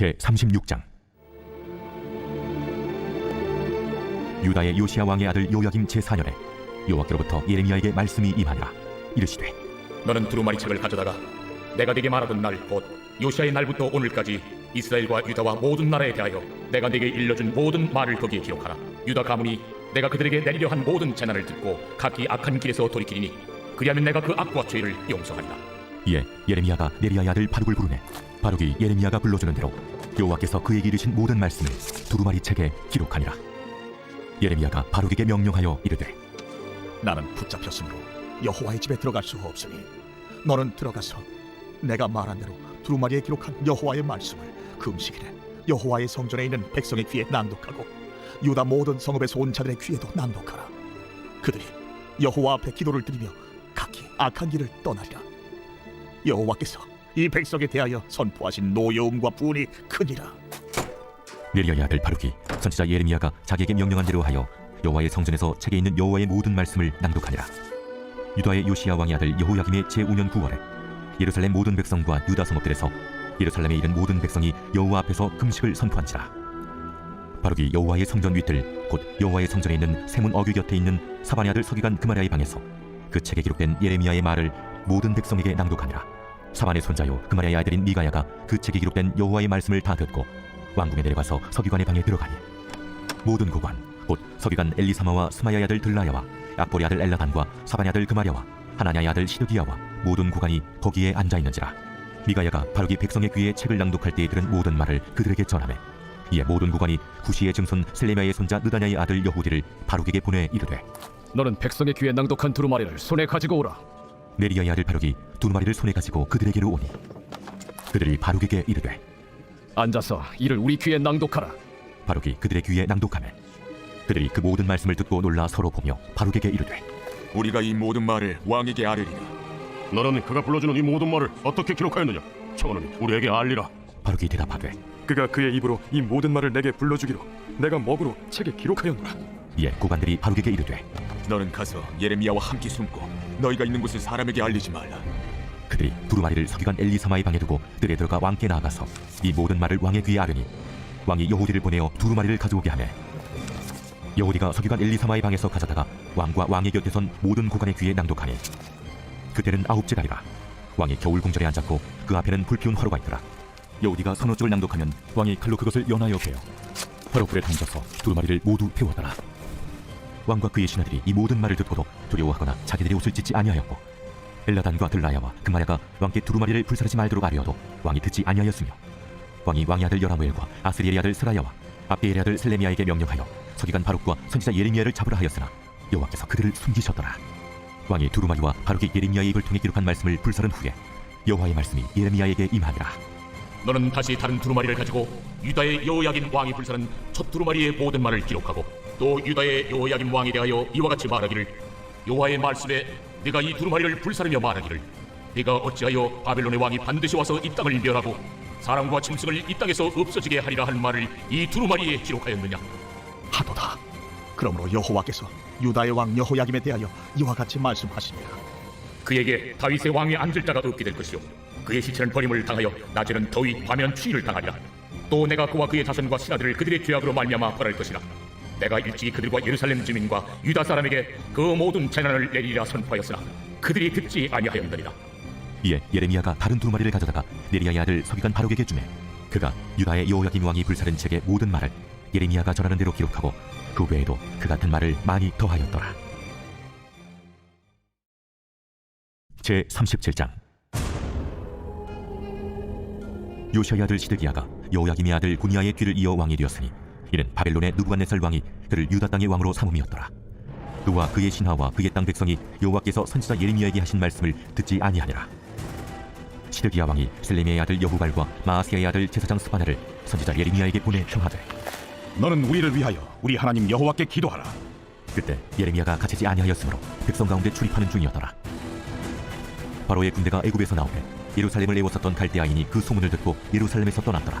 제 36장. 유다의 요시야 왕의 아들 요야김 제4년에 여호와께로부터 예레미야에게 말씀이 임하니라. 이르시되 너는 두루마리 책을 가져다가 내가 네게 말하던 날 곧 요시아의 날부터 오늘까지 이스라엘과 유다와 모든 나라에 대하여 내가 네게 일러준 모든 말을 거기에 기록하라. 유다 가문이 내가 그들에게 내리려 한 모든 재난을 듣고 각기 악한 길에서 돌이키리니 그리하면 내가 그 악과 죄를 용서하리라. 이에 예레미야가 네리야의 아들 바룩을 부르매 바룩이 예레미야가 불러주는 대로 여호와께서 그에게 이르신 모든 말씀을 두루마리 책에 기록하니라. 예레미야가 바룩에게 명령하여 이르되 나는 붙잡혔으므로 여호와의 집에 들어갈 수가 없으니 너는 들어가서 내가 말한 대로 두루마리에 기록한 여호와의 말씀을 금식일에 여호와의 성전에 있는 백성의 귀에 낭독하고 유다 모든 성읍에서 온 자들의 귀에도 낭독하라. 그들이 여호와 앞에 기도를 드리며 각기 악한 길을 떠나리라. 여호와께서 이 백성에 대하여 선포하신 노여움과 분이 크니라. 네리야의 아들 바룩이 선지자 예레미야가 자기에게 명령한 대로 하여 여호와의 성전에서 책에 있는 여호와의 모든 말씀을 낭독하니라. 유다의 요시야 왕의 아들 여호야김의 제5년 9월에 예루살렘 모든 백성과 유다 성읍들에서 예루살렘에 이른 모든 백성이 여호와 앞에서 금식을 선포한지라. 바룩이 여호와의 성전 윗들 곧 여호와의 성전에 있는 세문 어귀 곁에 있는 사반의 아들 서기관 그마리아의 방에서 그 책에 기록된 예레미야의 말을 모든 백성에게 낭독하니라 사반의 손자요 그마리아의 아들인 미가야가 그 책에 기록된 여호와의 말씀을 다 듣고 왕궁에 내려가서 서기관의 방에 들어가니 모든 고관 곧 서기관 엘리사마와 스마야의 아들 들라야와 악보리 아들 엘라단과 사반의 아들 그마랴와 하나냐의 아들 시드기야와 모든 고관이 거기에 앉아 있는지라 미가야가 바룩이 백성의 귀에 책을 낭독할 때에 들은 모든 말을 그들에게 전하매 이에 모든 고관이 구시의 증손 슬레미야의 손자 느다냐의 아들 여후디를 바룩에게 보내 이르되 너는 백성의 귀에 낭독한 두루마리를 손에 가지고 오라. 네리야의 아들 바룩이 두루마리를 손에 가지고 그들에게로 오니 그들이 바룩에게 이르되 앉아서 이를 우리 귀에 낭독하라. 바룩이 그들의 귀에 낭독하매 그들이 그 모든 말씀을 듣고 놀라 서로 보며 바룩에게 이르되 우리가 이 모든 말을 왕에게 아뢰리니 너는 그가 불러주는 이 모든 말을 어떻게 기록하였느냐? 청하노니 우리에게 알리라. 바룩이 대답하되 그가 그의 입으로 이 모든 말을 내게 불러주기로 내가 먹으로 책에 기록하였노라 이에 고관들이 바룩에게 이르되 너는 가서 예레미야와 함께 숨고 너희가 있는 곳을 사람에게 알리지 말라. 그들이 두루마리를 서기관 엘리사마의 방에 두고 뜰에 들어가 왕께 나아가서 이 모든 말을 왕의 귀에 아뢰니 왕이 여호디를 보내어 두루마리를 가져오게 하매. 여호디가 서기관 엘리사마의 방에서 가져다가 왕과 왕의 곁에 선 모든 고관의 귀에 낭독하니 그때는 아홉째 달이라 왕이 겨울 궁전에 앉았고 그 앞에는 불피운 화로가 있더라. 여호디가 서너 쪽을 낭독하면 왕이 칼로 그것을 연하여 베어 화로 불에 던져서 두루마리를 모두 태웠더라 왕과 그의 신하들이 이 모든 말을 듣고도 두려워하거나 자기들의 옷을 찢지 아니하였고 엘라단과 들라야와 금마야가 왕께 두루마리를 불사르지 말도록 아뢰어도 왕이 듣지 아니하였으며 왕이 왕의 아들 여라무엘과 아스리엘의 아들 스라야와 아비엘의 아들 슬레미야에게 명령하여 서기관 바룩과 선지자 예레미야를 잡으라 하였으나 여호와께서 그들을 숨기셨더라. 왕이 두루마리와 바룩이 예레미야의 입을 통해 기록한 말씀을 불사른 후에 여호와의 말씀이 예레미야에게 임하니라. 너는 다시 다른 두루마리를 가지고 유다의 여호야긴 왕이 불사는 첫 두루마리의 모든 말을 기록하고 또 유다의 여호야긴 왕에 대하여 이와 같이 말하기를 여호와의 말씀에 네가 이 두루마리를 불사르며 말하기를 네가 어찌하여 바벨론의 왕이 반드시 와서 이 땅을 멸하고 사람과 짐승을 이 땅에서 없어지게 하리라 한 말을 이 두루마리에 기록하였느냐? 하도다. 그러므로 여호와께서 유다의 왕 여호야김에 대하여 이와 같이 말씀하시니라. 그에게 다윗의 왕에 앉을 자가 없게 될 것이요 그의 시체는 버림을 당하여 낮에는 더위 밤에는 추위를 당하리라. 또 내가 그와 그의 자손과 신하들을 그들의 죄악으로 말미암아 벌할 것이라 내가 일찍이 그들과 예루살렘 주민과 유다 사람에게 그 모든 재난을 내리리라 선포하였으나 그들이 듣지 아니하였느니라. 이에 예레미야가 다른 두루마리를 가져다가 네리야의 아들 서기관 바룩에게 주매 그가 유다의 여호야김 왕이 불사른 책의 모든 말을 예레미야가 전하는 대로 기록하고 그 외에도 그 같은 말을 많이 더하였더라. 제 37장. 요시아의 아들 시드기야가 여호야김의 아들 구니아의 뒤를 이어 왕이 되었으니 이는 바벨론의 느부갓네살 왕이 그를 유다 땅의 왕으로 삼음이었더라. 그와 그의 신하와 그의 땅 백성이 여호와께서 선지자 예레미야에게 하신 말씀을 듣지 아니하니라. 시드기야 왕이 슬레미의 아들 여후발과 마아스야의 아들 제사장 스바나를 선지자 예레미야에게 보내 청하되 너는 우리를 위하여 우리 하나님 여호와께 기도하라. 그때 예레미야가 갇히지 아니하였으므로 백성 가운데 출입하는 중이었더라. 바로의 군대가 애굽에서 나오매 예루살렘을 애워쌌던 갈대아인이 그 소문을 듣고 예루살렘에서 떠났더라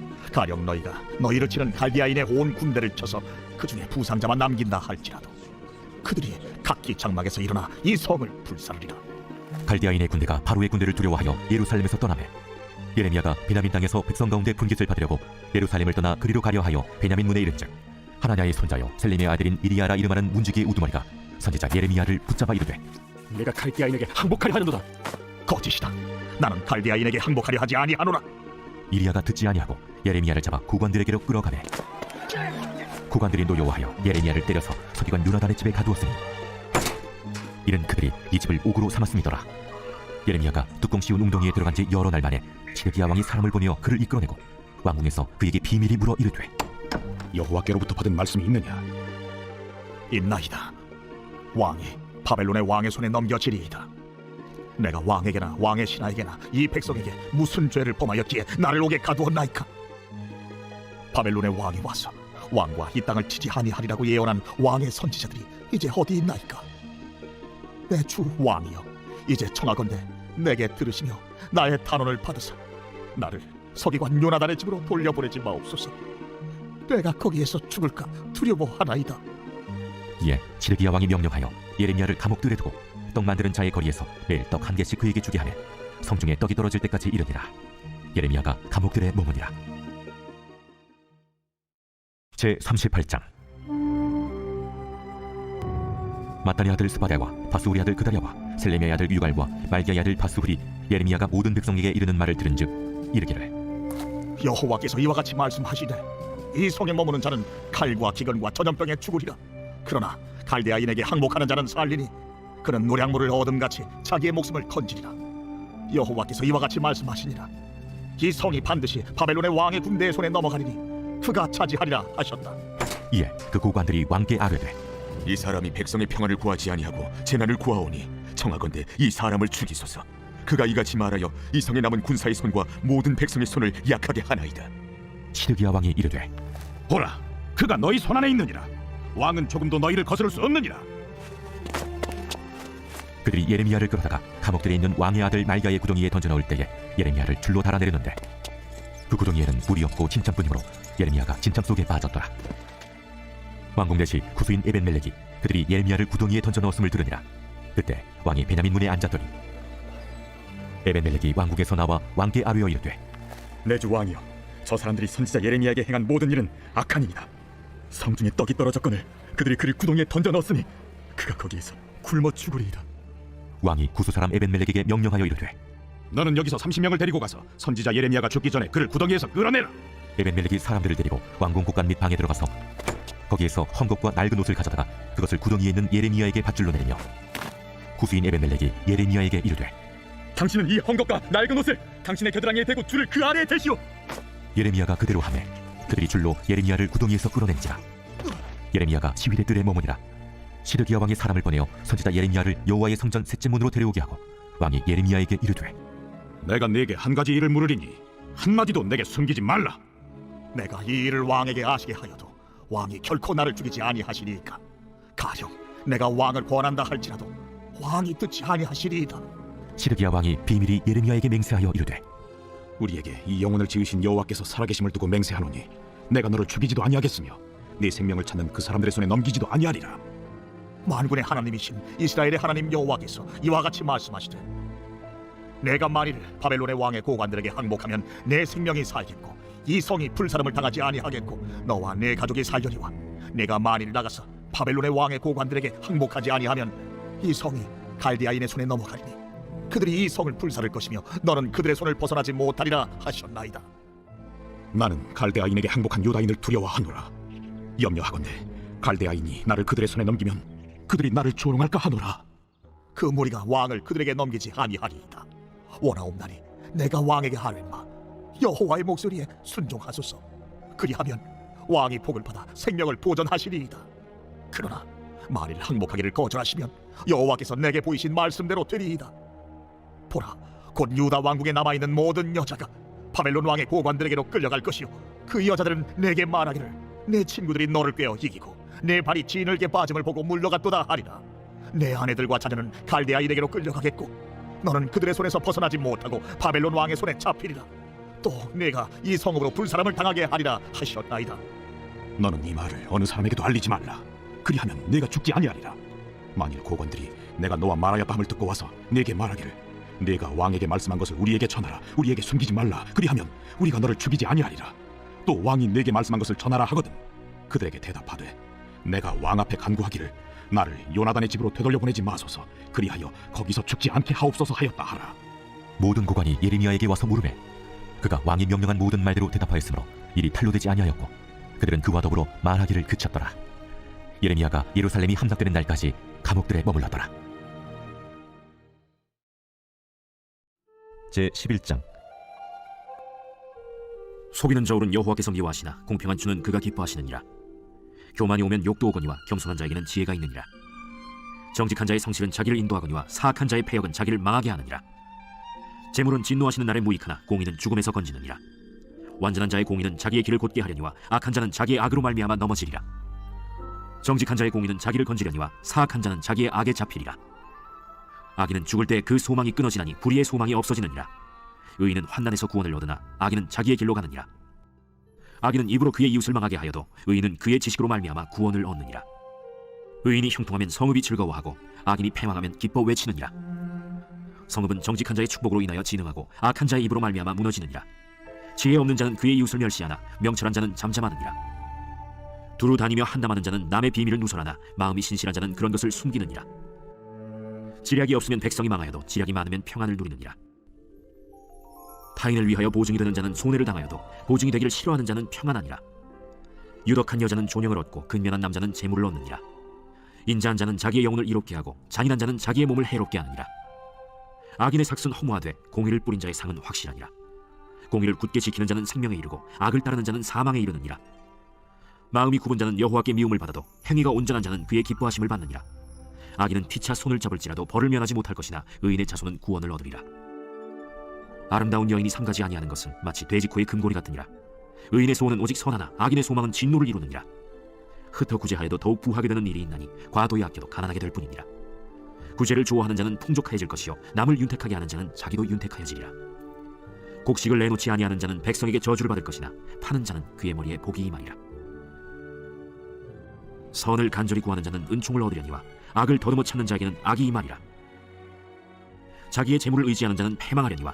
가령 너희가 너희를 치는 갈대아인의 온 군대를 쳐서 그 중에 부상자만 남긴다 할지라도 그들이 각기 장막에서 일어나 이 성을 불사르리라. 갈대아인의 군대가 바로의 군대를 두려워하여 예루살렘에서 떠나매 예레미야가 베냐민 땅에서 백성 가운데 분깃을 받으려고 예루살렘을 떠나 그리로 가려 하여 베냐민 문에 이른즉 하나냐의 손자요 셀림의 아들인 이리야라 이름하는 문지기의 우두머리가 선지자 예레미야를 붙잡아 이르되 내가 갈대아인에게 항복하려 하는도다. 거짓이다. 나는 갈대아인에게 항복하려 하지 아니하노라. 이리야가 듣지 아니하고 예레미야를 잡아 구관들에게로 끌어가매 구관들이 노여워하여 예레미야를 때려서 서기관 유나단의 집에 가두었으니 이는 그들이 이 집을 옥으로 삼았음이더라 예레미야가 뚜껑 씌운 웅덩이에 들어간 지 여러 날 만에 시드기야 왕이 사람을 보내어 그를 이끌어내고 왕궁에서 그에게 비밀이 물어 이르되 여호와께로부터 받은 말씀이 있느냐? 있나이다. 왕이 바벨론의 왕의 손에 넘겨지리이다. 내가 왕에게나 왕의 신하에게나 이 백성에게 무슨 죄를 범하였기에 나를 옥에 가두었나이까? 바벨론의 왕이 와서 왕과 이 땅을 치지 아니하리라고 예언한 왕의 선지자들이 이제 어디 있나이까? 내 주 왕이여, 이제 청하건대 내게 들으시며 나의 탄원을 받으사 나를 서기관 요나단의 집으로 돌려보내지 마옵소서. 내가 거기에서 죽을까 두려워하나이다. 이에 시드기야 왕이 명령하여 예레미야를 감옥들에 두고 떡 만드는 자의 거리에서 매일 떡 한 개씩 그에게 주게 하며 성중에 떡이 떨어질 때까지 이르니라 예레미야가 감옥들에 머무니라 제 38장. 마따리 아들 스바랴와 바스우리 아들 그다랴와 셀레미의 아들 유갈과 말기야의 아들 바스훌이 예레미야가 모든 백성에게 이르는 말을 들은즉 이르기를. 여호와께서 이와 같이 말씀하시되 이 성에 머무는 자는 칼과 기근과 전염병에 죽으리라. 그러나 갈대아인에게 항복하는 자는 살리니 그는 노량물을 얻음같이 자기의 목숨을 건지리라. 여호와께서 이와 같이 말씀하시니라. 이 성이 반드시 바벨론의 왕의 군대의 손에 넘어가리니 그가 차지하리라 하셨다 이에 그 고관들이 왕께 아뢰되 이 사람이 백성의 평안을 구하지 아니하고 재난을 구하오니 청하건대 이 사람을 죽이소서. 그가 이같이 말하여 이 성에 남은 군사의 손과 모든 백성의 손을 약하게 하나이다. 시드기야 왕이 이르되 보라, 그가 너희 손 안에 있느니라. 왕은 조금도 너희를 거스를 수 없느니라. 그들이 예레미야를 끌어다가 감옥들에 있는 왕의 아들 말가의 구덩이에 던져 넣을 때에 예레미야를 줄로 달아내렸는데 그 구덩이에는 물이 없고 침창뿐이므로 예레미야가 침창 속에 빠졌더라 왕궁 내시 구수인 에벤멜렉이 그들이 예레미야를 구덩이에 던져 넣었음을 들으니라 그때 왕이 베냐민 문에 앉았더니 에벤멜렉이 왕궁에서 나와 왕께 아뢰어 이르되 내 주 왕이여, 저 사람들이 선지자 예레미야에게 행한 모든 일은 악한이니라. 성중에 떡이 떨어졌거늘 그들이 그를 구덩이에 던져 넣었으니 그가 거기에서 굶어 죽으리이다. 왕이 구수 사람 에벤멜렉에게 명령하여 이르되 너는 여기서 30명을 데리고 가서 선지자 예레미야가 죽기 전에 그를 구덩이에서 끌어내라. 에벤멜렉이 사람들을 데리고 왕궁 곳간 및 방에 들어가서 거기에서 헝겊과 낡은 옷을 가져다가 그것을 구덩이에 있는 예레미야에게 밧줄로 내리며 구수인 에벤멜렉이 예레미야에게 이르되 당신은 이 헝겊과 낡은 옷을 당신의 겨드랑이에 대고 줄을 그 아래에 대시오. 예레미야가 그대로 하매 그들이 줄로 예레미야를 구덩이에서 끌어낸지라 예레미야가 시위대 뜰에 머무니라 시드기야 왕이 사람을 보내어 선지자 예레미야를 여호와의 성전 셋째 문으로 데려오게 하고 왕이 예레미야에게 이르되 내가 네게 한 가지 일을 물으리니 한 마디도 내게 숨기지 말라. 내가 이 일을 왕에게 아시게 하여도 왕이 결코 나를 죽이지 아니하시리이까 가령 내가 왕을 권한다 할지라도 왕이 듣지 아니하시리이다 시드기야 왕이 비밀이 예레미야에게 맹세하여 이르되 우리에게 이 영혼을 지으신 여호와께서 살아계심을 두고 맹세하노니 내가 너를 죽이지도 아니하겠으며 네 생명을 찾는 그 사람들의 손에 넘기지도 아니하리라. 만군의 하나님이신 이스라엘의 하나님 여호와께서 이와 같이 말씀하시되 내가 만일 바벨론의 왕의 고관들에게 항복하면 내 생명이 살겠고 이 성이 불사름을 당하지 아니하겠고 너와 내 가족이 살려니와 내가 만일 나가서 바벨론의 왕의 고관들에게 항복하지 아니하면 이 성이 갈디아인의 손에 넘어가리니 그들이 이 성을 불사를 것이며 너는 그들의 손을 벗어나지 못하리라 하셨나이다 나는 갈대아인에게 항복한 유다인을 두려워하노라. 염려하건대 갈대아인이 나를 그들의 손에 넘기면 그들이 나를 조롱할까 하노라. 그 무리가 왕을 그들에게 넘기지 아니하리이다. 원하옵나니 내가 왕에게 하랜마 여호와의 목소리에 순종하소서. 그리하면 왕이 복을 받아 생명을 보전하시리이다. 그러나 만일 항복하기를 거절하시면 여호와께서 내게 보이신 말씀대로 되리이다. 보라, 곧 유다 왕국에 남아 있는 모든 여자가 바벨론 왕의 고관들에게로 끌려갈 것이요 그 여자들은 내게 말하기를 내 친구들이 너를 꿰어 이기고 내 발이 진흙에 빠짐을 보고 물러갔도다 하리라 내 아내들과 자녀는 갈대아인에게로 끌려가겠고 너는 그들의 손에서 벗어나지 못하고 바벨론 왕의 손에 잡히리라 또 내가 이 성읍으로 불사람을 당하게 하리라 하셨나이다 너는 이 말을 어느 사람에게도 알리지 말라. 그리하면 내가 죽지 아니하리라. 만일 고관들이 내가 너와 말하였다 함을 듣고 와서 내게 말하기를 내가 왕에게 말씀한 것을 우리에게 전하라. 우리에게 숨기지 말라. 그리하면 우리가 너를 죽이지 아니하리라. 또 왕이 내게 말씀한 것을 전하라 하거든. 그들에게 대답하되 내가 왕 앞에 간구하기를 나를 요나단의 집으로 되돌려 보내지 마소서. 그리하여 거기서 죽지 않게 하옵소서 하였다 하라. 모든 고관이 예레미야에게 와서 물으매 그가 왕이 명령한 모든 말대로 대답하였으므로 일이 탄로되지 아니하였고 그들은 그와 더불어 말하기를 그쳤더라 예레미야가 예루살렘이 함락되는 날까지 감옥들에 머물렀더라 제 11장 속이는 저울은 여호와께서 미워하시나 공평한 주는 그가 기뻐하시느니라 교만이 오면 욕도 오거니와 겸손한 자에게는 지혜가 있느니라. 정직한 자의 성실은 자기를 인도하거니와 사악한 자의 패역은 자기를 망하게 하느니라. 재물은 진노하시는 날에 무익하나 공의는 죽음에서 건지느니라. 완전한 자의 공의는 자기의 길을 곧게 하려니와 악한 자는 자기의 악으로 말미암아 넘어지리라. 정직한 자의 공의는 자기를 건지려니와 사악한 자는 자기의 악에 잡히리라. 악인은 죽을 때 그 소망이 끊어지나니 불의의 소망이 없어지느니라. 의인은 환난에서 구원을 얻으나 악인은 자기의 길로 가느니라 악인은 입으로 그의 이웃을 망하게 하여도 의인은 그의 지식으로 말미암아 구원을 얻느니라. 의인이 형통하면 성읍이 즐거워하고 악인이 패망하면 기뻐 외치느니라. 성읍은 정직한 자의 축복으로 인하여 진흥하고 악한 자의 입으로 말미암아 무너지느니라. 지혜 없는 자는 그의 이웃을 멸시하나 명철한 자는 잠잠하느니라. 두루 다니며 한담하는 자는 남의 비밀을 누설하나 마음이 신실한 자는 그런 것을 숨기느니라. 지략이 없으면 백성이 망하여도 지략이 많으면 평안을 누리느니라 타인을 위하여 보증이 되는 자는 손해를 당하여도 보증이 되기를 싫어하는 자는 평안하니라. 유덕한 여자는 존영을 얻고 근면한 남자는 재물을 얻느니라. 인자한 자는 자기의 영혼을 이롭게 하고 잔인한 자는 자기의 몸을 해롭게 하느니라. 악인의 삭은 허무하되 공의를 뿌린 자의 상은 확실하니라. 공의를 굳게 지키는 자는 생명에 이르고 악을 따르는 자는 사망에 이르느니라. 마음이 굽은 자는 여호와께 미움을 받아도 행위가 온전한 자는 그의 기뻐하심을 받느니라. 악인은 피차 손을 잡을지라도 벌을 면하지 못할 것이나 의인의 자손은 구원을 얻으리라 아름다운 여인이 삼가지 아니하는 것은 마치 돼지코의 금고리 같으니라. 의인의 소원은 오직 선하나 악인의 소망은 진노를 이루느니라. 흩어 구제하여도 더욱 부하게 되는 일이 있나니 과도히 아껴도 가난하게 될 뿐이니라. 구제를 좋아하는 자는 풍족해질 것이요 남을 윤택하게 하는 자는 자기도 윤택하여지리라. 곡식을 내놓지 아니하는 자는 백성에게 저주를 받을 것이나 파는 자는 그의 머리에 복이 임하리라. 선을 간절히 구하는 자는 은총을 얻으려니와 악을 더듬어 찾는 자에게는 악이 임하리라. 자기의 재물을 의지하는 자는 패망하려니와